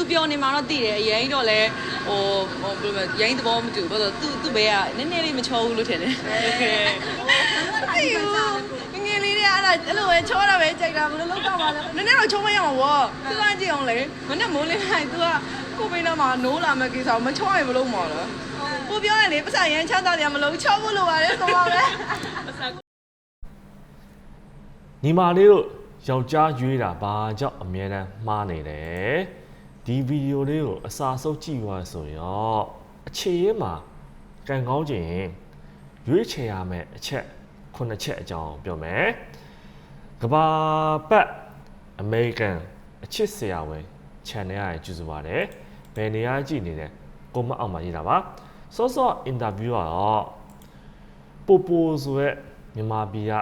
သူပြောနေမှာတော့သိတယ်အရင်တော့လဲဟိုဟိုဘယ်လိုလဲရင်သဘောမတူဘူးဘာလို့သူသူ့ဘဲကနည်းနည်းလေးမချောဘူးလို့ထင်တယ်ဟုတ်ကဲ့သိဘူးငယ်လေးတွေကအဲ့ဒါအဲ့လိုပဲချောတာပဲကြိုက်တာဘယ်လိုလုပ်တော့မှာလဲနည်းနည်းတော့ချောမရမှာဗောသူကကြည့်အောင်လေမနဲ့မိုးလင်းလိုက်သူကကိုမင်းတော့မှနိုးလာမဲ့ကိစ္စကိုမချောရင်မလုပ်မှာလားကိုပြောတယ်လေပတ်စံရန်ချတာတရားမလို့ချောဖို့လိုပါတယ်ဆိုပါပဲညီမလေးတို့ယောက်ျားရွေးတာဘာကြောင့်အမြဲတမ်းမှားနေလဲ ဒီဗီဒီယိုလေးကိုအစာစုပ်ကြည့်သွားဆိုရောအခြေရင်းမှာကံကောင်းခြင်းရွေးချယ်ရမယ့်အချက်ခုနှစ်ချက်အကြောင်းပြောမယ်ကဘာပတ်အမေရိကန်အချစ်ဆရာဝန် channel ရကြည့်စုပါတယ်ဘယ်နေရာကြည့်နေလဲကိုမအောင်မှာရေးတာပါစောစောအင်တာဗျူးကတော့ပိုပိုဆိုရက်မြန်မာပြည်က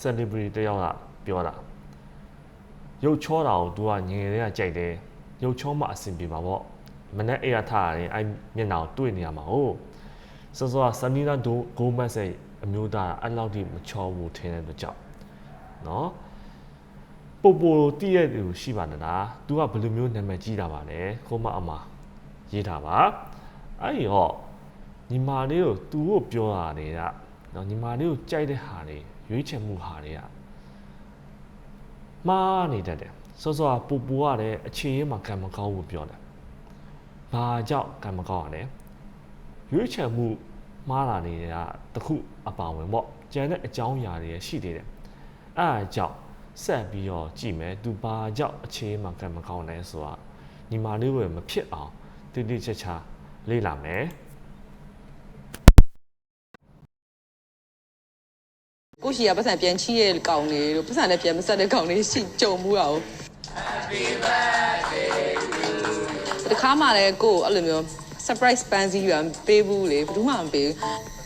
celebrity တယောက်ကပြောတာရုပ်ချောတာကို तू ကငယ်လေးကကြိုက်တယ် ရုပ်ချောမှအဆင်ပြေပါပေါ့မနေ့အဲ့ရထားရတယ်အဲ့မျက်နှာကိုတွေ့နေရမှာဟုတ်စောစောကစနီနာဒိုဂိုမတ်ရဲ့အမျိုးသားအဲ့လောက်ထိမချောဘူးထင်တဲ့အတွက်ကြောင့်နော်ပိုပိုတည့်ရဲ့သူရှိပါနဲ့လား तू ကဘယ်လိုမျိုးနာမည်ကြီးတာပါလဲကိုမအမရေးတာပါအဲ့ဒီဟောညီမလေးကို तू ကိုပြောတာတွေကနော်ညီမလေးကိုကြိုက်တဲ့ဟာတွေရွေးချယ်မှုဟာတွေကမှားနေတတ်တယ် စောစောကပူပူရတယ်အခြေရင်းမှာကံမကောင်းဘူးပြောတယ်ဘာကြောင့်ကံမကောင်းရလဲရွေးချယ်မှုမှားတာတွေကတခုအပါဝင်ပေါ့ကျန်တဲ့အကြောင်းအရာတွေရှိသေးတယ်အဲအကြောင့်ဆက်ပြီးတော့ကြည့်မယ်သူဘာကြောင့်အခြေရင်းမှာကံမကောင်းလဲဆိုတာညီမလေးဝယ်မဖြစ်အောင်တိတိကျကျလေ့လာမယ်ကိုရှိရပတ်စံပြန်ချီးရဲ့ကောင်လေးတို့ပတ်စံလည်းပြန်မဆက်တဲ့ကောင်လေးရှိကြုံမှုရအောင် Happy birthday ဒီခါမှလည်းကိုအဲ့လိုမျိုး surprise ပန်းစည်းရပေးဘူးလေဘယ်သူမှမပေးဘူး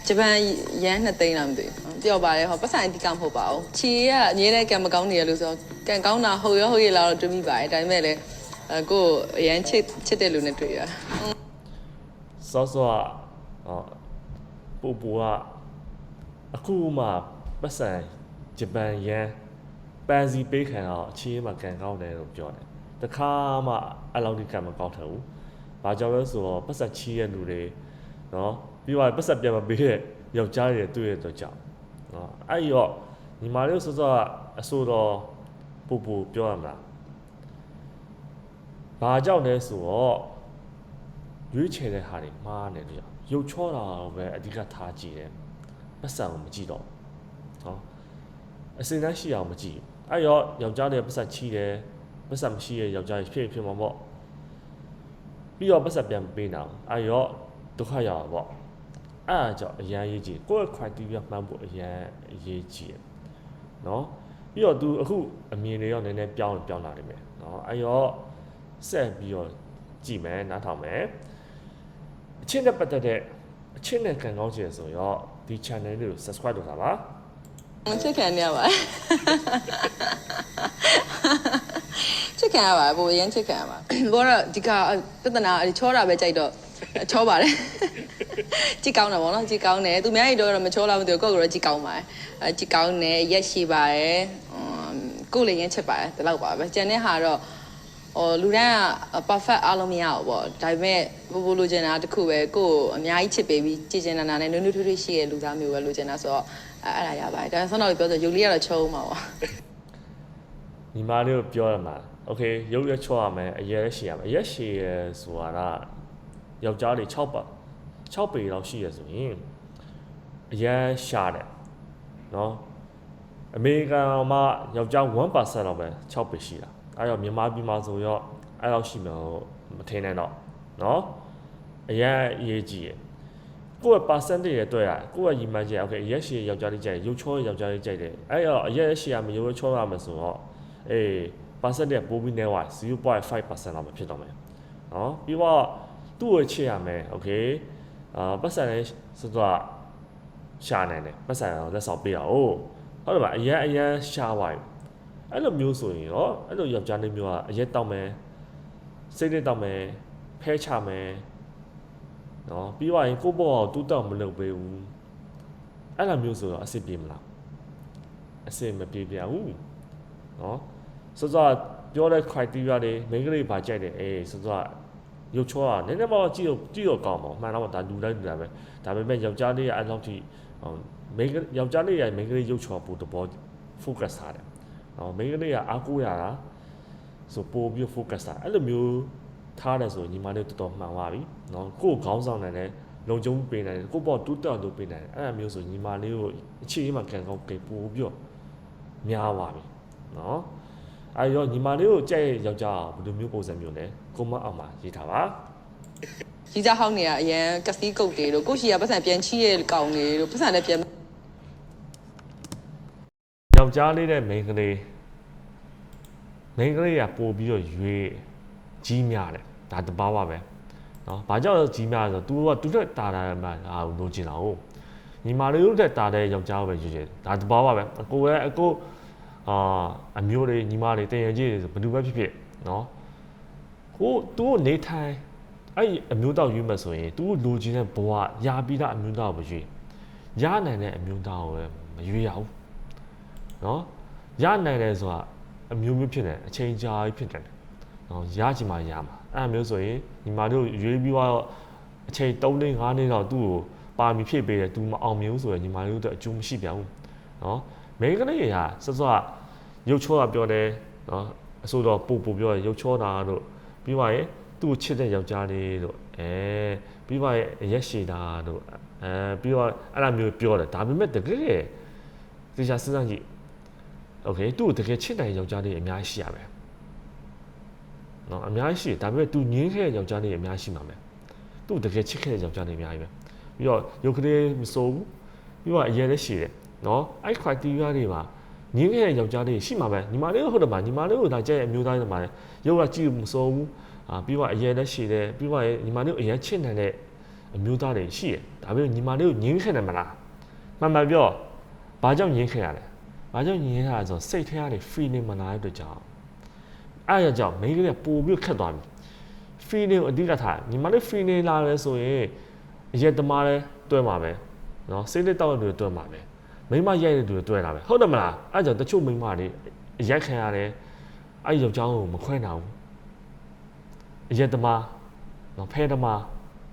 ဂျပန်ရန်နှစ်သိန်းလားမသိဘူးပြောပါတယ်ဟောပတ်စံအဒီကမဟုတ်ပါဘူးချီကအငြင်းတဲ့ကံမကောင်းနေရလို့ဆိုတော့ကံကောင်းတာဟုတ်ရောဟုတ်ရလားတော့တွေးမိပါတယ်ဒါပေမဲ့လည်းအဲကိုအရန်ချစ်ချစ်တဲ့လူနဲ့တွေ့ရစောစောကအော်ပူပူကအခုမှပတ်စံဂျပန်ယန် ပန်စီပေးခံတော့အခြေအမှကန်ကောင်းတယ်လို့ပြောတယ်တခါမှအဲ့လောက်ဒီကံမကောင်းထဘူးဘာကြောင့်လဲဆိုတော့ပတ်စံချီးရဲ့လူတွေနော်ပြီးတော့ပတ်စံပြန်မပေးတဲ့ယောက်ျားတွေတွေ့ရတဲ့ကြောင့်နော်အဲ့ဒီတော့ညီမလေးစောစောကအဆိုတော်ပူပူပြောရမလားဘာကြောင့်လဲဆိုတော့ရွေးချယ်တဲ့ဟာတွေမှားနေတယ်ကြောင့်ရုပ်ချောတာကိုပဲအဓိကထားကြည့်တယ်ပတ်စံကိုမကြည့်တော့ဘူးနော်အစင်တန်းရှိအောင်မကြည့်ဘူး အဲ့ရောယောက်ျားတွေပတ်စံချီးတယ်ပတ်စံမရှိရဲ့ယောက်ျားကြီးဖြစ်ဖြစ်မှာပေါ့ပြီးတော့ပတ်စံပြန်မပေးနိုင်အောင်အဲ့ရောဒုက္ခရောက်တာပေါ့အဲ့ဒါကြောင့်အရန်ရေးကြည့်ကိုယ့်ရဲ့ criteria မှန်းဖို့အရန်အရေးကြီးတယ်နော်ပြီးတော့ तू အခုအမြင်တွေရောနည်းနည်းပြောင်းပြောင်းလာနေမယ်နော်အဲ့ရောဆက်ပြီးတော့ကြည့်မယ်နားထောင်မယ်အချင်းနဲ့ပတ်သက်တဲ့အချင်းနဲ့ကန်ကောင်းချင်ဆိုတော့ဒီ channel လေးကို subscribe လုပ်တာပါ ချစ်ခံနေရပါချစ်ခံရပါဘိုးရမ်းချစ်ခံရပါဘောတော့ဒီကပြဿနာချောတာပဲကြိုက်တော့ချောပါတယ်ကြည့်ကောင်းတယ်ဗောနော်ကြည့်ကောင်းတယ်သူများကြီးတော့မချောလာမသိဘူးကိုယ့်ကတော့ကြည့်ကောင်းပါတယ်အဲကြည့်ကောင်းတယ်ရက်ရှိပါတယ်ကိုယ်လည်းရမ်းချစ်ပါတယ်ဒီလောက်ပါပဲကျန်တဲ့ဟာတော့ဟိုလူတိုင်းက perfect အားလုံးမရဘူးပေါ့ဒါပေမဲ့ဘိုးဘိုးလိုချင်တာတစ်ခုပဲကိုယ်အများကြီးချစ်ပေးပြီးကြည်ကျင်နာနာနဲ့နွေးနွေးထွေးထွေးရှိတဲ့လူသားမျိုးပဲလိုချင်တာဆိုတော့ အဲအဲ့ဒါရပါတယ်ဒါပေမဲ့ဆောင်းတော့ပြောဆိုရုပ်လေးကတော့ချုံးမှာပေါ့ညီမလေးကိုပြောရမှာ okay ရုပ်ရက်ချောရမယ်အရက်ရှိရမယ်အရက်ရှိရဆိုတာကယောက်ျားတွေ6ပါ6ပေလောက်ရှိရဆိုရင်အရက်ရှာတယ်နော်အမေရိကန်မှာယောက်ျား1%လောက်ပဲ6ပေရှိတာအဲတော့မြန်မာပြည်မှာဆိုတော့အဲ့လောက်ရှိမှာမထင်နဲ့တော့နော်အရက်အရေးကြီးရယ် ကိုယ့်ရဲ့ percentage ရဲ့တွေ့ရကိုယ့်ရဲ့ရည်မှန်းချက် okay အရက်ရှိယောက်ျားလေးကြိုက်ရုပ်ချောယောက်ျားလေးကြိုက်တယ်အဲ့တော့အရက်ရှိရမယ်ရုပ်ချောရမယ်ဆိုတော့အေး percentage ပိုပြီးနေသွား0.5%လောက်ပဲဖြစ်တော့မယ်နော်ပြီးတော့သူ့ကိုချစ်ရမယ် okay အာပတ်စံလေးဆိုတော့ရှာနိုင်တယ်ပတ်စံတော့လက်ဆောင်ပေးရအောင်ဟုတ်တယ်မအရက်အရက်ရှာသွားပြီအဲ့လိုမျိုးဆိုရင်တော့အဲ့လိုယောက်ျားလေးမျိုးကအရက်တောက်မယ်စိတ်နဲ့တောက်မယ်ဖဲချမယ် နော်ပြီးတော့ရင်ကိုယ့်ဘောကိုတူးတောက်မလုပ်ပေးဘူးအဲ့လိုမျိုးဆိုတော့အဆင်ပြေမလားအဆင်မပြေပြဘူးနော်စောစောပြောတဲ့ criteria တွေမိန်းကလေးဘာကြိုက်တယ်အေးဆိုတော့ရုပ်ချောတာနည်းနည်းပေါ့ကြည့်တော့ကြည့်တော့ကောင်းပါမှန်တော့ဒါလူတိုင်းလူတိုင်းပဲဒါပေမဲ့ယောက်ျားလေးကအဲ့လောက်ထိဟိုမိန်းကယောက်ျားလေးကမိန်းကလေးရုပ်ချောပို့တော့ focus ထားတယ်ဟောမိန်းကလေးကအားကိုးရတာဆိုပို့ပြီး focus ထားအဲ့လိုမျိုး ထားတယ်ဆိုညီမလေးတော်တော်မှန်ပါပြီနော်ကိုယ်ခေါင်းဆောင်နိုင်တယ်လုံခြုံပေးနိုင်တယ်ကိုယ့်ဘောတူးတောက်တူပေးနိုင်တယ်အဲ့ဒါမျိုးဆိုညီမလေးကိုအခြေအမှကန်ကောင်းကေပို့ပြီးတော့များပါပြီနော်အဲရောညီမလေးကိုကြိုက်ရဲ့ယောက်ျားဘယ်လိုမျိုးပုံစံမျိုးလဲကိုမအောင်မှာရေးထားပါကြီးစားဟောင်းနေရအရန်ကစီးကုတ်တွေတို့ကိုရှိရပတ်စံပြန်ချီးရဲ့ကောင်တွေတို့ပတ်စံလည်းပြန်ယောက်ျားလေးနဲ့မိန်းကလေးမိန်းကလေးကပို့ပြီးတော့ရွေးကြီးများတယ် ဒါတဘာဝပဲနော်ဘာကြောင့်ကြီးများလဲဆိုတော့ तू က तू တက်တာတာမှာဟာလိုချင်တာဟုတ်ညီမလေးတို့တက်တာတဲ့ယောက်ျားပဲယူချင်ဒါတဘာဝပဲအကိုရဲ့အကိုအာအမျိုးတွေညီမတွေတင်ရကြီးတွေဆိုဘယ်သူပဲဖြစ်ဖြစ်နော်ကို तू နေထိုင်အဲ့အမျိုးသားယူမှဆိုရင် तू လိုချင်တဲ့ဘဝရာပြီးသားအမျိုးသားကိုယူရနိုင်တဲ့အမျိုးသားကိုလည်းမယူရဘူးနော်ရနိုင်တယ်ဆိုတာအမျိုးမျိုးဖြစ်တယ်အချိန်ကြာကြီးဖြစ်တယ်နော်ရချင်မှရမှာ အဲ့အမျိုးဆိုရင်ညီမတို့ရွေးပြီးတော့အချိန်3နှစ်5နှစ်တော့သူ့ကိုပါမီဖြည့်ပေးတယ်သူမအောင်မြင်ဘူးဆိုရင်ညီမတို့တော့အကျိုးမရှိပြန်ဘူးနော်မိန်းကလေးရာစစောရုပ်ချောတာပြောတယ်နော်အဆိုတော့ပူပူပြောတယ်ရုပ်ချောတာတို့ပြီးပါရင်သူ့ကိုချစ်တဲ့ယောက်ျားလေးတို့အဲပြီးပါရင်ရက်ရှည်တာတို့အဲပြီးတော့အဲ့လိုမျိုးပြောတယ်ဒါပေမဲ့တကယ်သေချာစဉ်းစားကြည့် โอเคသူ့ကိုတကယ်ချစ်နိုင်ယောက်ျားလေးအများကြီးရှိရမယ် နော်အများကြီးရှိတယ်ဒါပေမဲ့သူငင်းခဲ့တဲ့ယောက်ျားလေးအများကြီးရှိမှာမယ်သူ့တကယ်ချစ်ခဲ့တဲ့ယောက်ျားလေးအများကြီးပဲပြီးတော့ရုပ်ကလေးမစိုးဘူးပြီးတော့အရင်လည်းရှိတယ်နော်အဲ့ criteria တွေမှာငင်းခဲ့တဲ့ယောက်ျားလေးရှိမှာပဲညီမလေးကိုဟုတ်တယ်မှာညီမလေးကိုဒါကြက်ရဲ့အမျိုးသားတွေမှာလည်းရုပ်ကကြည့်မစိုးဘူးအာပြီးတော့အရင်လည်းရှိတယ်ပြီးတော့ညီမလေးကိုအရင်ချစ်နေတဲ့အမျိုးသားတွေရှိတယ်ဒါပေမဲ့ညီမလေးကိုငင်းခဲ့တယ်မလားမှန်မှန်ပြောဘာကြောင့်ငင်းခဲ့ရလဲဘာကြောင့်ငင်းခဲ့ရလဲဆိုတော့စိတ်ထဲကနေ feeling မလာတဲ့အတွက်ကြောင့် အဲ့ရကြောင့်မိန်းကလေးကပို့ပြီးခက်သွားပြီ။ feeling ကိုအဓိကထားညီမလေး feeling လာလဲဆိုရင်အရက်သမားလဲတွဲမှာပဲ။နော်စိတ်လက်တောက်တဲ့တွဲမှာပဲ။မိန်းမရိုက်တဲ့သူတွေတွဲတာပဲ။ဟုတ်တယ်မလား။အဲ့ကြောင့်တချို့မိန်းမတွေအရက်ခံရတယ်။အဲ့ယောက်ျားကိုမခွဲနိုင်ဘူး။အရက်သမားနော်ဖဲသမား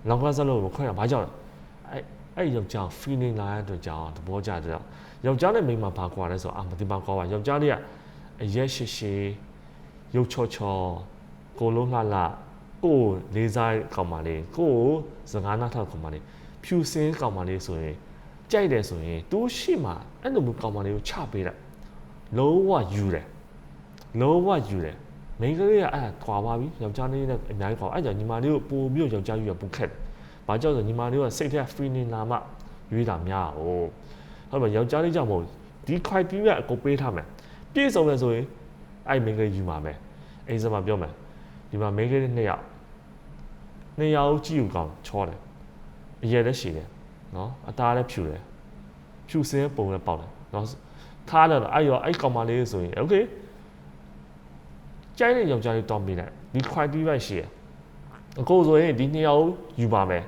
လောင်ကစားလို့မခွဲနိုင်ဘာကြောင့်လဲ။အဲ့အဲ့ယောက်ျား feeling လာတဲ့အတွက်ကြောင့်သဘောကျတဲ့ကြောင့်ယောက်ျားနဲ့မိန်းမဘာကွာလဲဆိုတော့အာမဒီမှာကွာပါယောက်ျားလေးကအရက်ရှိရှိ ရုပ်ချောချောကိုလုံးလှလှကိုယ်လေးစားကောင်မလေးကိုယ်စကားနားထောင်ကောင်မလေးဖြူစင်းကောင်မလေးဆိုရင်ကြိုက်တယ်ဆိုရင်သူရှိမှအဲ့လိုမျိုးကောင်မလေးကိုချပေးလိုက်လုံးဝယူတယ်လုံးဝယူတယ်မိန်းကလေးကအဲ့ဒါကွာပါပြီယောက်ျားလေးနဲ့အများကြီးကွာအဲ့ကြောင့်ညီမလေးကိုပို့ပြီးတော့ယောက်ျားယူရပူခက်တယ်ဘာကြောင့်လဲဆိုညီမလေးကစိတ်ထဲ feeling လာမှရွေးတာများ哦ဟုတ်ပါယောက်ျားလေးကြောင့်မဟုတ်ဒီ criteria အကုန်ပေးထားမယ်ပြည့်စုံတယ်ဆိုရင် အဲ့မိန်းကလေးယူမှာမယ်အိမ်စမှာပြောမယ်ဒီမှာမိန်းကလေးနှစ်ယောက်နှစ်ယောက်ကြည့်ယူကောင်းချောတယ်အရက်လည်းရှိတယ်နော်အသားလည်းဖြူတယ်ဖြူစင်းပုံလည်းပေါက်တယ်နော်ထားတယ်အဲ့ရောအဲ့ကောင်မလေးဆိုရင် okay ကြိုက်တဲ့ယောက်ျားလေးတောင်းပေးလိုက်ဒီ criteria ရှိရအကိုဆိုရင်ဒီနှစ်ယောက်ယူပါမယ်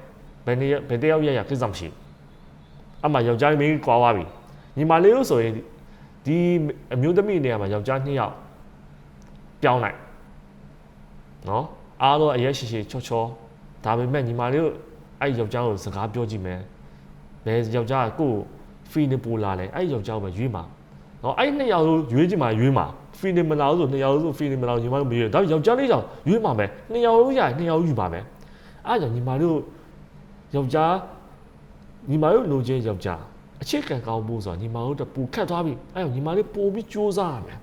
ဘယ်နှစ်ယောက်ဘယ်တစ်ယောက်ရရကိစ္စမရှိဘူးအမှယောက်ျားလေးမင်းကွာသွားပြီညီမလေးတို့ဆိုရင်ဒီအမျိုးသမီးနေရာမှာယောက်ျားနှစ်ယောက် ပြောင်းလိုက်နော်အားလုံးအရက်ရှိရှိချောချောဒါပေမဲ့ညီမလေးတို့အဲ့ယောက်ျားကိုစကားပြောကြည့်မယ်ဘယ်ယောက်ျားကကိုယ်ဖီနေပူလာလဲအဲ့ယောက်ျားကိုပဲရွေးမှာနော်အဲ့နှစ်ယောက်ကိုရွေးကြည့်မှာရွေးမှာဖီနေမလာဘူးဆိုနှစ်ယောက်ဆိုဖီနေမလာဘူးညီမတို့မရွေးဒါပေမဲ့ယောက်ျားလေးကြောင့်ရွေးမှာပဲနှစ်ယောက်လုံးရနှစ်ယောက်ယူပါမယ်အဲ့ကြောင့်ညီမတို့ယောက်ျားညီမတို့လိုချင်ယောက်ျားအချစ်ကံကောင်းဖို့ဆိုတာညီမတို့တပူခတ်သွားပြီအဲ့တော့ညီမလေးပို့ပြီးစူးစမ်းရမယ်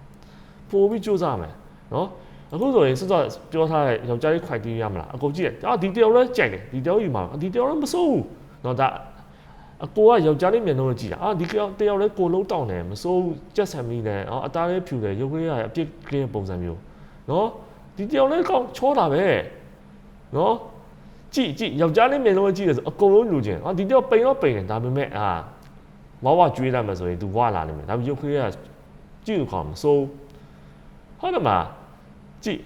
ပို့ပြီးစူးစမ်းရမယ် နော်အခုဆိုရင်စစောပြောထားတဲ့ယောက်ျားလေး criteria မလားအကုန်ကြည့်တယ်အာဒီတယောက်လည်းကြိုက်တယ်ဒီတယောက်ယူမှာဒီတယောက်လည်းမစိုးဘူးနော်ဒါအကိုကယောက်ျားလေးမျက်နှာကိုကြည့်တာအာဒီတယောက်တယောက်လည်းကိုလုံးတောင်းတယ်မစိုးဘူးကြက်ဆံမိတယ်အော်အသားလေးဖြူတယ်ရုပ်ကလေးကအပြစ်ကင်းပုံစံမျိုးနော်ဒီတယောက်လည်းကောင်းချောတာပဲနော်ကြည့်ကြည့်ယောက်ျားလေးမျက်လုံးကြည့်တယ်ဆိုအကုန်လုံးလူချင်းဟာဒီတော့ပိန်တော့ပိန်တယ်ဒါပေမဲ့အာဝါဝကျွေးလိုက်မှဆိုရင် तू ဝါလာနေမယ်ဒါပေမဲ့ရုပ်ကလေးကကြည့်လို့ကောင်းမစိုးဟုတ်တယ်မလား ကြည့်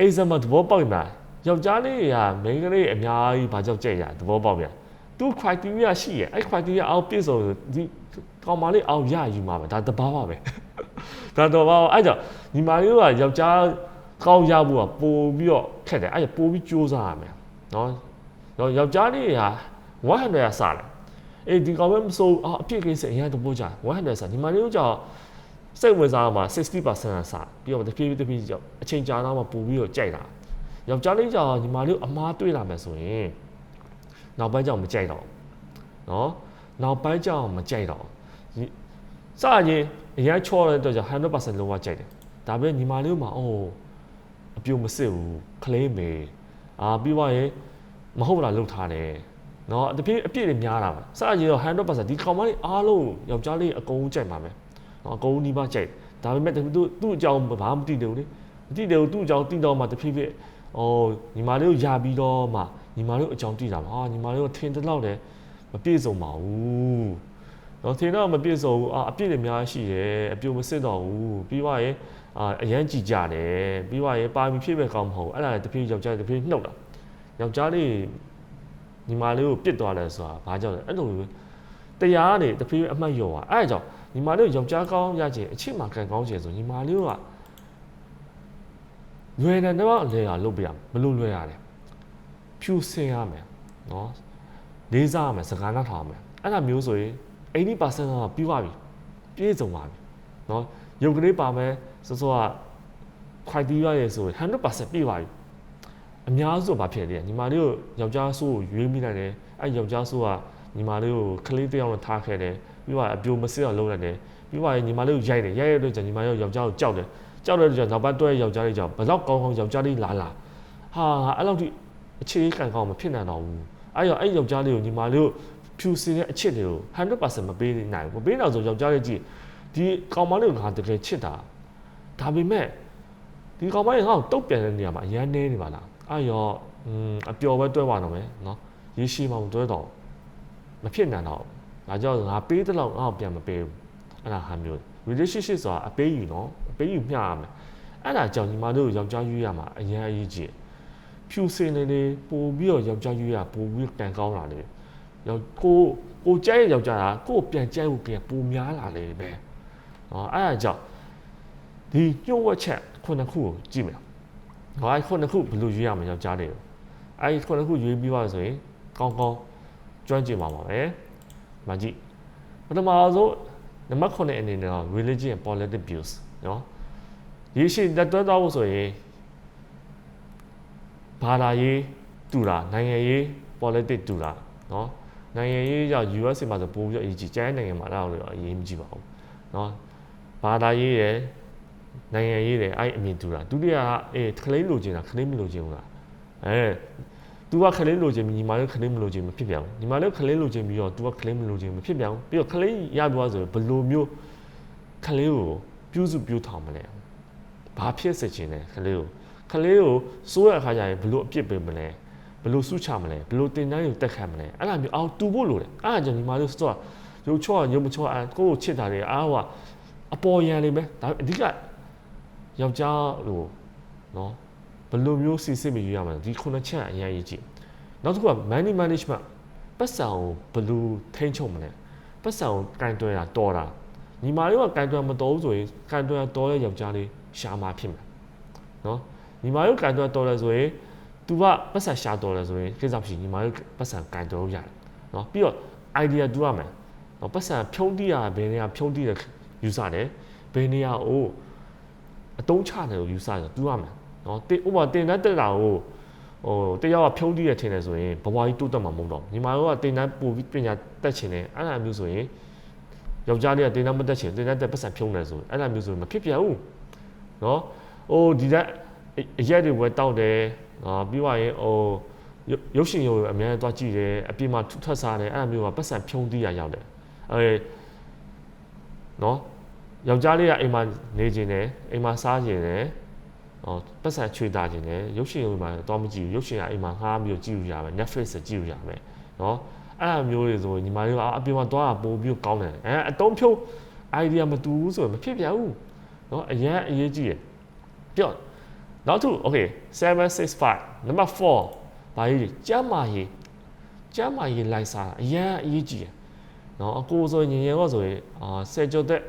အိမ်စမသဘောပေါက်ပြီမလားယောက်ျားလေးကမိန်းကလေးအများကြီးဘာကြောင့်ကြိုက်ရသဘောပေါက်ပြန်သူ criteria ရှိရအဲ့ criteria အောက်ပြည့်စုံဒီကောင်မလေးအောက်ရယူမှာပဲဒါတဘာဝပဲဒါတော့ဘာအဲ့ကြောင့်ညီမလေးကယောက်ျားကောင်းရဖို့ကပို့ပြီးတော့ခက်တယ်အဲ့ဒါပို့ပြီးစူးစမ်းရမယ်နော်တော့ယောက်ျားလေးက100ရစားတယ်အေးဒီကောင်ပဲမစိုးအာအပြည့်ကိစ္စအရင်တော့ပို့ကြ100စားဒီမှာလေးတို့ကြောင့် စိတ်ဝင်စားမှာ60%ကစားပြီးတော့တဖြည်းဖြည်းတဖြည်းကြောင့်အချိန်ကြာတော့မှပို့ပြီးတော့ကြိုက်တာယောက်ျားလေးကြောင့်ဒီမှာလေးအမားတွေ့လာမယ်ဆိုရင်နောက်ပိုင်းကြောင့်မကြိုက်တော့နော်နောက်ပိုင်းကြောင့်မကြိုက်တော့စရင်အရင်ချောတဲ့တော့ကြောင့်100%လုံးဝကြိုက်တယ်ဒါပေမဲ့ညီမလေးမှာအိုးအပြိုမစစ်ဘူးခလေးမေအာပြီးသွားရင်မဟုတ်လားလှုပ်ထားတယ်နော်တဖြည်းအပြည့်တွေများတာပါစရင်တော့100%ဒီကောင်မလေးအားလုံးယောက်ျားလေးအကုန်ကြိုက်ပါမယ်နော် အကုန်နီးပါးကြိုက်ဒါပေမဲ့သူသူ့အကြောင်းဘာမှမသိတယ်ဘူးလေမသိတယ်ဘူးသူ့အကြောင်းသိတော့မှတဖြည်းဖြည်းအော်ညီမလေးကိုယာပြီးတော့မှညီမလေးကိုအကြောင်းသိတာပါဟာညီမလေးကိုထင်တဲ့လောက်တယ်မပြည့်စုံပါဘူးနော်ထင်တော့မပြည့်စုံဘူးအာအပြည့်တွေများရှိတယ်အပြိုမစစ်တော့ဘူးပြီးသွားရင်အာအရန်ကြည်ကြတယ်ပြီးသွားရင်ပါမီဖြစ်ပဲကောင်းမဟုတ်အဲ့ဒါတဖြည်းယောက်ျားတဖြည်းနှုတ်တာယောက်ျားလေးညီမလေးကိုပြစ်သွားတယ်ဆိုတာဘာကြောင့်လဲအဲ့လိုတရားကနေတဖြည်းအမှတ်ရောသွားအဲ့ဒါကြောင့် ညီမလေးကိုယောက်ျားကောင်းရခြင်းအချစ်မှကန်ကောင်းခြင်းဆိုညီမလေးကလွယ်တယ်တော့လဲရလုပ်ပြရမလို့လွယ်ရတယ်ဖြူစင်ရမယ်နော်လေးစားရမယ်စကားနားထောင်ရမယ်အဲ့ဒါမျိုးဆိုရင်80%ကပြီးသွားပြီပြည့်စုံပါပြီနော်ရုပ်ကလေးပါမယ်စောစောက criteria ရေဆိုရင်100%ပြည့်သွားပြီအများစုကဘာဖြစ်လဲညီမလေးကိုယောက်ျားဆိုးကိုရွေးမိလိုက်တယ်အဲ့ယောက်ျားဆိုးက ညီမလေးကိုခလေးတစ်ယောက်နဲ့ထားခဲ့တယ်ပြီးတော့အပြိုမစစ်အောင်လုပ်လိုက်တယ်ပြီးတော့ညီမလေးကိုရိုက်တယ်ရိုက်ရတဲ့ကြောင့်ညီမရောယောက်ျားကိုကြောက်တယ်ကြောက်တဲ့ကြောင့်နောက်ပတ်တွဲယောက်ျားလေးကြောင့်ဘလောက်ကောင်းကောင်းယောက်ျားလေးလာလာဟာအဲ့လောက်ထိအခြေခံကောင်းမဖြစ်နိုင်တော့ဘူးအဲ့ရောအဲ့ယောက်ျားလေးကိုညီမလေးကိုဖြူစင်တဲ့အချစ်တွေကို100%မပေးနိုင်ဘူးမပေးတော့ဆိုယောက်ျားလေးကြည့်ဒီကောင်မလေးကိုငါတကယ်ချစ်တာဒါပေမဲ့ဒီကောင်မလေးငါ့ကိုတုတ်ပြန်တဲ့နေရာမှာအရန်နေနေပါလားအဲ့ရောအပျော်ပဲတွဲပါတော့မယ်နော်ရေရှည်မှမတွဲတော့ မဖြစ်နိုင်တော့ဘူး။ဒါကြောင့်ငါပေးတဲ့လောက်ငါ့ကိုပြန်မပေးဘူး။အဲ့ဒါဟာမျိုး relationship ဆိုတာအပေးယူနော်။အပေးယူမျှရမယ်။အဲ့ဒါကြောင့်ညီမတို့ယောက်ျားယူရမှာအရင်အရေးကြီးဖြူစင်နေနေပို့ပြီးတော့ယောက်ျားယူရပို့ပြီးတန်ကောင်းလာတယ်။ယောက်ကိုကိုကြိုက်ယောက်ျားကကိုပြန်ကြိုက်ဖို့ပြန်ပိုများလာတယ်ပဲ။ဟောအဲ့ဒါကြောင့်ဒီညှို့ဝှက်ချက်ခုနှစ်ခုကိုကြည့်မယ်။ဟောအဲ့ခုနှစ်ခုဘယ်လိုယူရမလဲယောက်ျားတွေကို။အဲ့ဒီခုနှစ်ခုယူပြီးပါဆိုရင်ကောင်းကောင်း ကျွမ်းကျင်ပါမှာပဲ။မကြည့်ပထမဆုံးနံပါတ်9အနေနဲ့ religion and political views နော်။ရရှိလက်တွဲသွားဖို့ဆိုရင်ဘာသာရေးတူတာနိုင်ငံရေး politics တူတာနော်။နိုင်ငံရေးကြောင့် US မှာဆိုပိုပြီးတော့အရေးကြီးကျန်နိုင်ငံမှာတော့အရေးမကြီးပါဘူး။နော်။ဘာသာရေးရယ်နိုင်ငံရေးတယ်အဲ့အမြင်တူတာဒုတိယကအေးခလိမ့်လိုချင်တာခလိမ့်မလိုချင်ဘူးလားအဲ तू ကခလေးလိုချင်ပြီးညီမလေးခလေးမလိုချင်မဖြစ်ပြန်ဘူးညီမလေးခလေးလိုချင်ပြီးတော့ तू ကခလေးမလိုချင်မဖြစ်ပြန်ဘူးပြီးတော့ခလေးရပြီးသွားဆိုဘယ်လိုမျိုးခလေးကိုပြုစုပြုထောင်မလဲဘာဖြစ်စေချင်လဲခလေးကိုခလေးကိုစိုးရအခါကျရင်ဘယ်လိုအပြစ်ပေးမလဲဘယ်လိုစုချမလဲဘယ်လိုတင်တန်းကိုတက်ခတ်မလဲအဲ့ဒါမျိုးအောင်တူဖို့လိုတယ်အဲ့ဒါကြောင့်ညီမလေးစောရုပ်ချောရုပ်မချောအဲကိုကိုချစ်တာတွေအားဟိုအပေါ်ရန်လေးပဲဒါအဓိကယောက်ျားဟိုနော် ဘယ်လိုမျိုးစီစစ်မယူရမလဲဒီခုနှစ်ချက်အရင်ကြီးကြည့်နောက်တစ်ခုက money management ပတ်စံကိုဘယ်လိုထိန်းချုပ်မလဲပတ်စံကိုကင်တွယ်တာတော်တာညီမလေးကကင်တွယ်မတော်ဘူးဆိုရင်ကင်တွယ်တော်တဲ့ယောက်ျားလေးရှာမှာဖြစ်မယ်နော်ညီမလေးကင်တွယ်တော်တယ်ဆိုရင် तू ကပတ်စံရှာတော်တယ်ဆိုရင်ကိစ္စဖြစ်ညီမလေးပတ်စံကင်တွယ်လို့ရတယ်နော်ပြီးတော့ idea တူရမယ်နော်ပတ်စံဖြုံးတိရဘယ်နေရာဖြုံးတိရယူဆတယ်ဘယ်နေရာကိုအတုံးချတယ်လို့ယူဆတယ်တူရမယ် နော်တင်ဥပမာတင်တတ်တက်တာကိုဟိုတယောက်ကဖြုံးတိရထင်တယ်ဆိုရင်ဘဝကြီးတိုးတက်မှာမဟုတ်တော့ညီမတို့ကတင်တတ်ပို့ပြီးပညာတက်ချင်တယ်အဲ့ဒါမျိုးဆိုရင်ယောက်ျားလေးကတင်တတ်မတက်ချင်တင်တတ်တက်ပတ်စံဖြုံးတယ်ဆိုအဲ့ဒါမျိုးဆိုရင်မဖြစ်ပြန်ဘူးနော်ဟိုဒီတဲ့အရက်တွေဝယ်တောက်တယ်နော်ပြီးသွားရင်ဟိုရုပ်ရှင်ရုပ်အများကြီးသွားကြည့်တယ်အပြင်မှာထထွက်စားတယ်အဲ့ဒါမျိုးကပတ်စံဖြုံးတိရရောက်တယ်အဲနော်ယောက်ျားလေးကအိမ်မှာနေခြင်းတယ်အိမ်မှာစားခြင်းတယ် ဟောပတ်စံချွေတာခြင်းတယ်ရုပ်ရှင်ရုပ်မှာတော့မကြည့်ဘူးရုပ်ရှင်ကအိမ်မှာငှားပြီးကြည့်လို့ရမယ် Netflix ကြည့်လို့ရမယ်နော်အဲ့အမျိုးတွေဆိုညီမလေးကအပြင်မှာသွားတာပို့ပြီးကောင်းတယ်အဲအတုံးဖြုံး idea မတူဘူးဆိုရင်မဖြစ်ပြန်ဘူးနော်အရင်အရေးကြီးရပြောနောက်တစ် okay 765 number 4ဘာကြီးကျမ်းမာရေးကျမ်းမာရေးလိုက်စားအရင်အရေးကြီးရနော်အကိုဆိုရင်ရင်ရောဆိုရင်အာဆယ်ကျော်သက်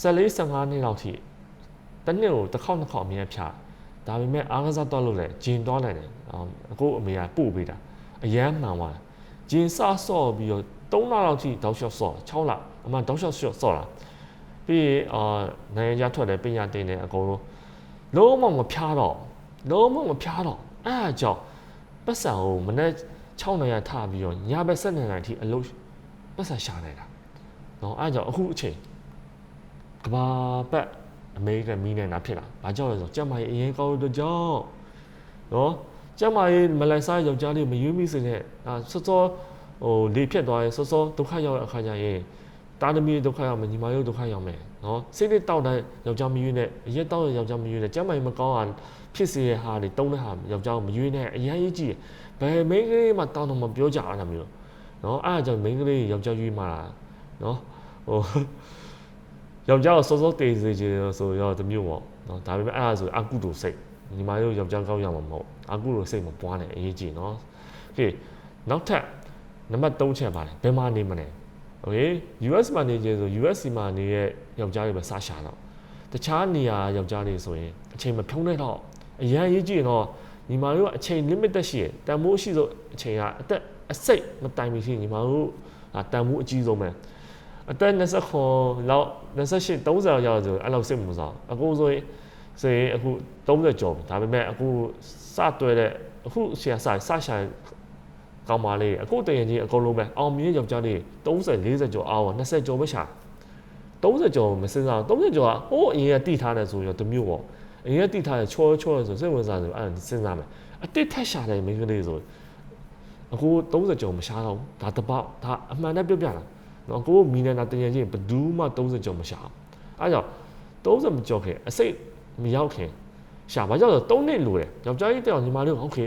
14 15နှစ်လောက်ထိ တစ်နှစ်ကိုတစ်ခေါက်နှစ်ခေါက်အမြဲဖြာဒါပေမဲ့အားကစားတော့လို့လည်းဂျင်တော့နိုင်တယ်အော်အခုအမေကပို့ပေးတာအရန်မှန်သွားတယ်ဂျင်စဆော့ပြီးတော့3လလောက်ထိတောက်လျှောက်ဆော့6လအမှတောက်လျှောက်ဆော့ဆော့လာပြီးရင်အာနိုင်ငံခြားထွက်တယ်ပညာတင်တယ်အကုန်လုံးလုံးဝမဖြားတော့လုံးဝမဖြားတော့အဲ့အကြောင်းပတ်စံကိုမနေ့6နိုင်ရထပြီးတော့ညဘက်7နိုင်ထိအလုပ်ပတ်စံရှာနေတာနော်အဲ့ကြောင့်အခုအချိန်ကဘာပတ် အမေရိကန်မီးနေတာဖြစ်လာ။ဘာကြောင့်လဲဆိုတော့ကျမကြီးအရင်ကောင်းတဲ့ကြောင့်နော်ကျမကြီးမလိုက်စားယောက်ျားလေးမယွေးမိစေနဲ့အာစောစောဟိုလေဖြတ်သွားရင်စောစောဒုက္ခရောက်တဲ့အခါကျရင်တာသမီဒုက္ခရောက်မယ်ညီမလေးဒုက္ခရောက်မယ်နော်စိတ်လေးတောက်တဲ့ယောက်ျားမယွေးနဲ့အရက်တောက်တဲ့ယောက်ျားမယွေးနဲ့ကျမကြီးမကောင်းအောင်ဖြစ်စေတဲ့ဟာတွေတုံးတဲ့ဟာယောက်ျားမယွေးနဲ့အရင်ကြီးကြည့်ဘယ်မိန်းကလေးမှတောင်းတော့မပြောကြအဲ့လိုမျိုးနော်အဲ့ဒါကြောင့်မိန်းကလေးယောက်ျားရွေးမှလာနော်ဟို ယောက်ျားကိုစောစောတေးစေချင်တယ်ဆိုတော့တမျိုးပေါ့နော်ဒါပေမဲ့အဲ့ဒါဆိုအကုသိုလ်စိတ်ညီမတို့ယောက်ျားကောင်းရမှာမဟုတ်အကုသိုလ်စိတ်မပွားနဲ့အရေးကြီးနော်โอเคနောက်ထပ်နံပါတ်3ချက်ပါတယ်ဘယ်မှာနေမလဲโอเค US မှာနေကြဆို US မှာနေတဲ့ယောက်ျားတွေပဲစားရှာတော့တခြားနေရာယောက်ျားတွေဆိုရင်အချိန်မဖြုံးနဲ့တော့အရန်ရေးကြည့်ရင်တော့ညီမတို့ကအချိန် limit တက်ရှိရတန်ဖိုးရှိဆုံးအချိန်ကအသက်အစိတ်မတိုင်မီရှိညီမတို့တန်ဖိုးအကြီးဆုံးပဲ အသက်29လောက်28 30ရောက်ဆိုအဲ့လောက်စိတ်မစားအခုဆိုရင်ဆိုရင်အခု30ကျော်ပြီဒါပေမဲ့အခုစတွဲတဲ့အခုဆရာစစရှာကောင်းပါလေအခုတရင်ကြီးအကုန်လုံးပဲအောင်မြင်ယောက်ျားလေး30 40ကျော်အောင်20ကျော်ပဲရှာ30ကျော်မစင်စား30ကျော်ကဟိုးအရင်ကတိထားတယ်ဆိုရင်တမျိုးပေါ့အရင်ကတိထားတယ်ချောချောဆိုစိတ်ဝင်စားဆိုအဲ့ဒါစဉ်းစားမယ်အတစ်ထက်ရှာတယ်မိန်းကလေးဆိုအခု30ကျော်မရှာတော့ဘူးဒါတပေါက်ဒါအမှန်နဲ့ပြောပြတာ နော်ကိုမီနနာတရချင်းဘယ်သူမှ30ကျော်မရှာဘူးအဲကြောင့်30မကျော်ခင်အစိတ်မရောက်ခင်ရှာဘာကြောင့်လဲ3နှစ်လိုတယ်ယောက်ျားကြီးတောင်ညီမလေးโอเค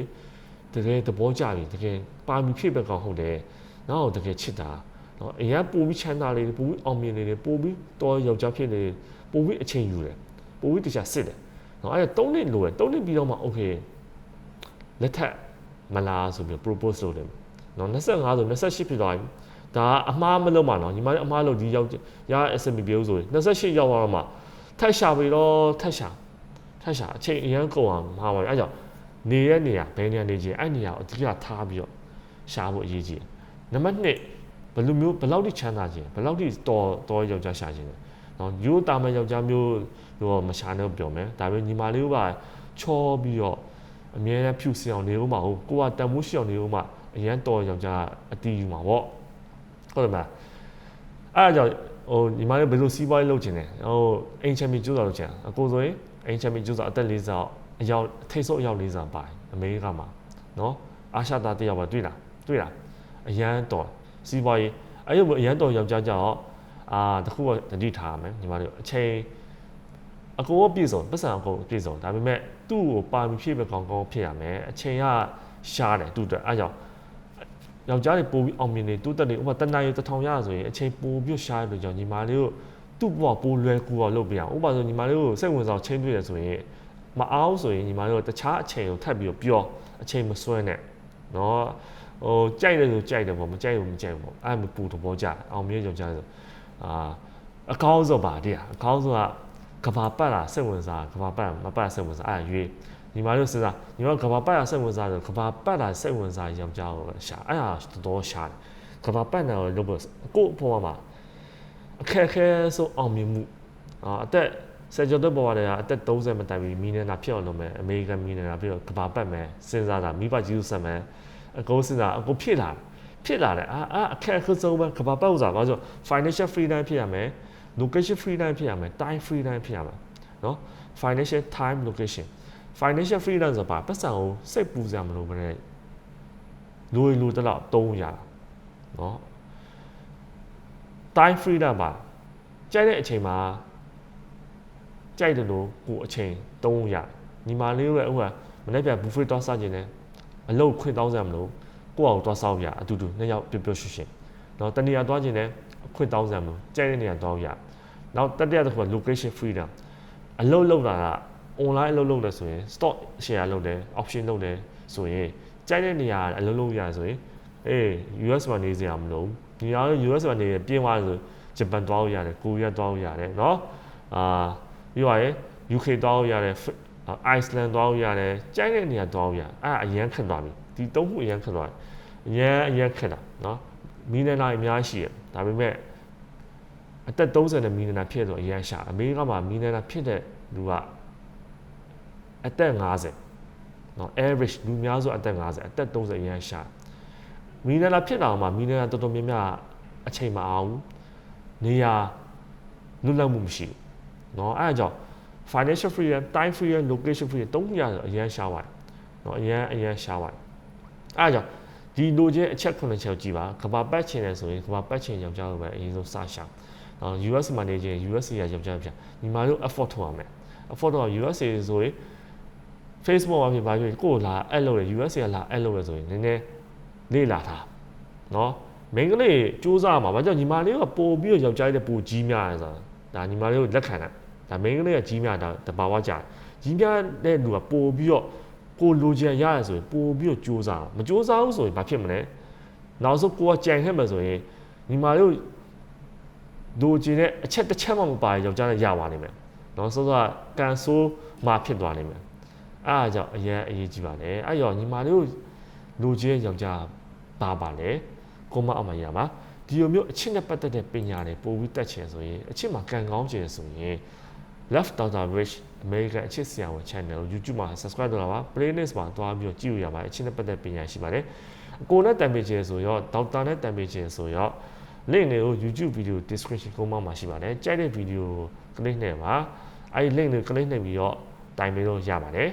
တကယ်သဘောကျပြီတကယ်ပါမီဖြစ်ပဲကောင်းဟုတ်တယ်နော်တကယ်ချစ်တာနော်အရင်ပို့ပြီးချမ်းသာလေးပို့ပြီးအောင်မြင်လေးပို့ပြီးတော်ယောက်ျားဖြစ်နေပို့ပြီးအချိန်ယူတယ်ပို့ပြီးတခြားစစ်တယ်နော်အဲ3နှစ်လိုတယ်3နှစ်ပြီးတော့မှโอเคလက်ထက်မလားဆိုပြီး propose လုပ်တယ်နော်25ဆို28ဖြစ်သွားပြီ ဒါအမှားမလုပ်ပါတော့ညီမလေးအမှားလုပ်ဒီရောက်ရ SMP ပြုဆိုရင်28ရောက်သွားတော့မှထက်ရှာပြီးတော့ထက်ရှာထက်ရှာအချိန်အရန်ကုန်အောင်မှာပါအဲကြောင့်နေရနေရဘယ်နေရာနေချင်းအဲ့နေရာကိုအဓိကထားပြီးတော့ရှာဖို့အရေးကြီးတယ်နံပါတ်1ဘယ်လိုမျိုးဘယ်လောက်ထိချမ်းသာခြင်းဘယ်လောက်ထိတော်တော်ယောက်ျားရှာခြင်းလဲနော်ရိုးတာမဲ့ယောက်ျားမျိုးတော့မရှာနဲ့ပြောမယ်ဒါပေမဲ့ညီမလေးကချောပြီးတော့အမြဲတမ်းဖြူစင်အောင်နေဦးမှာဟုတ်ကိုကတန်မိုးရှိအောင်နေဦးမှာအရန်တော်ယောက်ျားအတီးယူမှာပေါ့ ဟုတ်တယ်မလားအဲ့ဒါကြောင့်ဟိုညီမလေးဘယ်လိုစီးပွားရေးလုပ်ချင်လဲဟိုအိမ်ချမ်းမီကျိုးစားလုပ်ချင်အကိုဆိုရင်အိမ်ချမ်းမီကျိုးစားအသက်40အောင်အယောက်ထိတ်ဆုံးအယောက်40ပါတယ်အမေရိကမှာနော်အာရှသားတယောက်ပါတွေ့လားတွေ့လားအရန်တော်စီးပွားရေးအဲ့လိုအရန်တော်ယောက်ျားကြောင့်အာတခုကတတိထားမယ်ညီမလေးအချိန်အကိုကပြည့်စုံပတ်စံအကိုပြည့်စုံဒါပေမဲ့သူ့ကိုပါမီဖြည့်ပဲကောင်းကောင်းဖြစ်ရမယ်အချိန်ကရှားတယ်သူ့အတွက်အဲ့ကြောင့် ယောက်ျားတွေပို့ပြီးအောင်မြင်နေတိုးတက်နေဥပမာတနင်္လာရီတစ်ထောင်ရဆိုရင်အချိန်ပို့ပြီးရှားရလို့ကြောင့်ညီမလေးတို့သူ့ဘဝပိုလွယ်ကူအောင်လုပ်ပြအောင်ဥပမာဆိုညီမလေးတို့စိတ်ဝင်စားချင်းတွေ့ရဆိုရင်မအားဆိုရင်ညီမလေးတို့တခြားအချိန်ကိုထပ်ပြီးတော့ပြောအချိန်မစွဲနဲ့နော်ဟိုကြိုက်တယ်ဆိုကြိုက်တယ်ပေါ့မကြိုက်ဘူးမကြိုက်ဘူးပေါ့အဲ့မပူသဘောကြအောင်မြင်ယောက်ျားဆိုအာအကောင်းဆုံးပါတရားအကောင်းဆုံးကကဘာပတ်လာစိတ်ဝင်စားကဘာပတ်မပတ်စိတ်ဝင်စားအဲ့ရွေး ညီမတို့စဉ်းစားညီမကဘာပတ်ရစိတ်ဝင်စားတယ်ကဘာပတ်တာစိတ်ဝင်စားယောက်ျားကိုရှာအဲ့ဒါတော်တော်ရှာတယ်ကဘာပတ်နေလို့လို့ကို့ဘဝမှာအခက်ခဲဆုံးအောင်မြင်မှုအာအသက်ဆယ်ကျော်တဲ့ဘဝတည်းကအသက်30မတိုင်မီမီနေတာဖြစ်အောင်လုပ်မယ်အမေရိကန်မီနေတာပြီးတော့ကဘာပတ်မယ်စဉ်းစားတာမိဘကြီးစုဆက်မယ်အကုန်စဉ်းစားအကုန်ဖြစ်လာဖြစ်လာတယ်အာအာအခက်အခဲဆုံးပဲကဘာပတ်ဥစားဘာလို့ financial freedom ဖြစ်ရမယ် location freedom ဖြစ်ရမယ် time freedom ဖြစ်ရမယ်နော် financial time location financial freedom ဆိုတာပါပတ်စံကိုစိတ်ပူစရာမလိုဘဲနဲ့လူလူတလောက်တုံးရတာเนาะ time freedom ပါကြိုက်တဲ့အချိန်မှာကြိုက်တယ်လို့ကိုအချိန်တုံးရညီမလေးရဲ့ဥပမာမနေ့ပြန် buffet တော့စားခြင်းနဲ့အလုပ်ခွင့်တောင်းစရာမလိုကိုယ့်အောင်တော့စားရအတူတူနှစ်ယောက်ပျော်ပျော်ရွှင်ရွှင်เนาะတနေရာသွားခြင်းနဲ့ခွင့်တောင်းစရာမလိုကြိုက်တဲ့နေရာသွားရနောက်တတိယတစ်ခုက location freedom အလုပ်လုပ်တာက online အလုပ်လုပ်တယ်ဆိုရင် stock share လုပ်တယ် option လုပ်တယ်ဆိုရင်ကြိုက်တဲ့နေရာအလုပ်လုပ်ရဆိုရင်အေး US မှာနေစရာမလိုဘူးဒီဟာ US မှာနေရင်ပြင်သွားဆိုဂျပန်သွားလို့ရတယ်ကိုရီးယားသွားလို့ရတယ်เนาะအာပြီးသွားရင် UK သွားလို့ရတယ် အိုက်စလန်သွားလို့ရတယ်ကြိုက်တဲ့နေရာသွားလို့ရတယ်အဲ့ဒါအရန်ခက်သွားပြီဒီသုံးခုအရန်ခက်သွားတယ်အရန်အရန်ခက်တာနော်မီနနာအများကြီးရှိရဒါပေမဲ့အသက်30နဲ့မီနနာဖြစ်ဆိုအရန်ရှာအမေရိကမှာမီနနာဖြစ်တဲ့လူက အသက်50နော် average လူများစုအသက်50အသက်30အရန်ရှာမီနနာဖြစ်တာမှာမီနနာတော်တော်များများအချိန်မအောင်ဘူးနေရာလွတ်လပ်မှုမရှိဘူးเนาะအဲအကြောင်း financial freedom time freedom location freedom တုံးရဆိုအရန်ရှားပါတယ်เนาะအရန်အရန်ရှားပါတယ်အဲအကြောင်းဒီလိုချင်းအချက်9ချက်ကြည့်ပါကဘာပတ်ချင်တယ်ဆိုရင်ကဘာပတ်ချင်ယောက်ျားလိုပဲအရင်ဆုံးစရှာเนาะ US မှာနေချင်း US ရယောက်ျားပြန်ညီမတို့ effort ထုတ်ရမယ် effort တော့ US ဆိုရင် Facebook မှာဖြစ်ပါဖြစ်ကိုယ်လာအဲ့လို့ရ US ကလာအဲ့လို့ရဆိုရင်နည်းနည်းလေ့လာထားเนาะမိန်းကလေးစူးစမ်းမှာဘာကြောင့်ညီမလေးကပို့ပြီးတော့ယောက်ျားလေးပို့ကြီးများတယ်ဆိုတာဒါညီမလေးကိုလက်ခံတာဒါမိန်းကလေးကကြီးများတာတဘာဝကြာကြီးများတဲ့လူကပို့ပြီးတော့ကိုလိုချင်ရရဆိုရင်ပို့ပြီးတော့စူးစမ်းမစူးစမ်းဘူးဆိုရင်ဘာဖြစ်မလဲနောက်ဆုံးကိုကကြံခဲ့မှာဆိုရင်ညီမလေးလိုချင်တဲ့အချက်တစ်ချက်မှမပါရင်ယောက်ျားနဲ့ရပါနိုင်မယ်နောက်ဆုံးကကန်ဆိုးမှဖြစ်သွားနိုင်မယ် အားအကြောင့်အရင်အရေးကြီးပါလေအဲ့ရောညီမလေးကိုလိုချင်ယောက်ျားပါပါလေကိုမအောင်မရပါဒီလိုမျိုးအချစ်နဲ့ပတ်သက်တဲ့ပညာတွေပို့ပြီးတက်ချင်ဆိုရင်အချစ်မှာကံကောင်းချင်ဆိုရင် Left Dr. Rich American အချစ်ဆရာဝန် channel ကို YouTube မှာ subscribe လုပ်လာပါ playlist မှာတွားပြီးတော့ကြည့်လို့ရပါတယ်အချစ်နဲ့ပတ်သက်ပညာရှိပါတယ်အကိုနဲ့တံပေးခြင်းဆိုရောဒေါက်တာနဲ့တံပေးခြင်းဆိုရော link တွေကို YouTube video description ကုန်းမှာရှိပါတယ်ကြိုက်တဲ့ video ကို click နဲ့ပါအဲဒီ link ကို click နဲ့ပြီးတော့တိုင်ပေးလို့ရပါတယ်